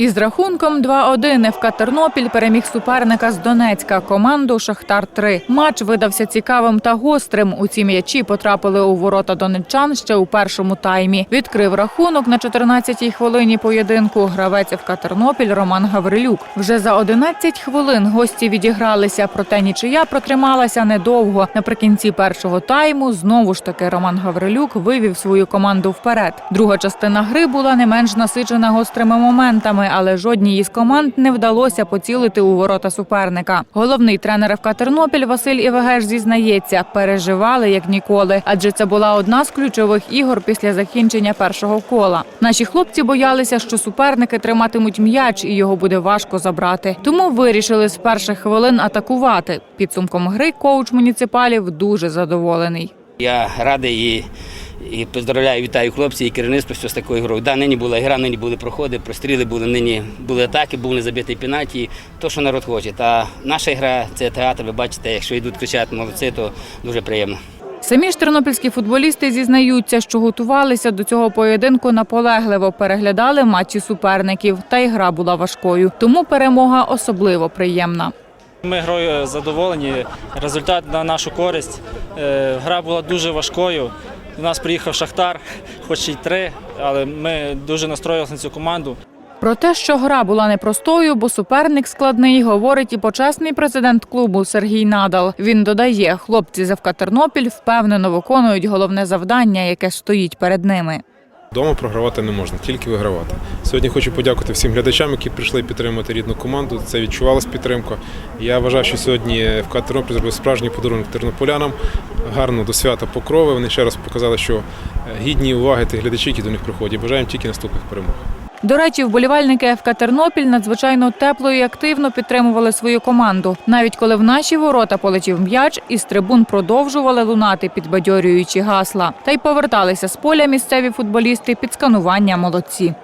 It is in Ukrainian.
Із рахунком 2-1 ФК Тернопіль переміг суперника з Донецька команду Шахтар 3 Матч видався цікавим та гострим. У ці м'ячі потрапили у ворота донеччан ще у першому таймі. Відкрив рахунок на 14-й хвилині поєдинку. Гравець ФК Тернопіль Роман Гаврилюк. Вже за 11 хвилин гості відігралися, проте нічия протрималася недовго. Наприкінці першого тайму знову ж таки Роман Гаврилюк вивів свою команду вперед. Друга частина гри була не менш насичена гострими моментами, але жодній із команд не вдалося поцілити у ворота суперника. Головний тренер ФК Тернопіль Василь Івегеш зізнається, переживали як ніколи, адже це була одна з ключових ігор після закінчення першого кола. Наші хлопці боялися, що суперники триматимуть м'яч і його буде важко забрати. Тому вирішили з перших хвилин атакувати. Підсумком гри коуч муніципалів дуже задоволений. Я радий і, і поздравляю, вітаю хлопців і керівництво що з такою грою. Да, нині була гра, нині були проходи, простріли були, нині були атаки, був незабитий пенальті. То, що народ хоче. Та наша гра це театр. Ви бачите, якщо йдуть кричати молодці, то дуже приємно. Самі ж тернопільські футболісти зізнаються, що готувалися до цього поєдинку наполегливо, переглядали матчі суперників, та й гра була важкою. Тому перемога особливо приємна. Ми грою задоволені. Результат на нашу користь. Е, Гра була дуже важкою. До нас приїхав Шахтар, хоч і три, але ми дуже настроїлися на цю команду. Про те, що гра була непростою, бо суперник складний, говорить і почесний президент клубу Сергій Надал. Він додає, хлопці з ФК Тернопіль впевнено виконують головне завдання, яке стоїть перед ними. Дома програвати не можна, тільки вигравати. Сьогодні хочу подякувати всім глядачам, які прийшли підтримати рідну команду. Це відчувалась підтримка. Я вважаю, що сьогодні в Тернопіль зробив справжній подарунок тернополянам. Гарно до свята покрови. Вони ще раз показали, що е, гідні уваги тих глядачів, які до них приходять. Бажаємо тільки наступних перемог. До речі, вболівальники ФК Тернопіль надзвичайно тепло і активно підтримували свою команду. Навіть коли в наші ворота полетів м'яч, із трибун продовжували лунати підбадьорюючі гасла. Та й поверталися з поля місцеві футболісти під сканування молодці.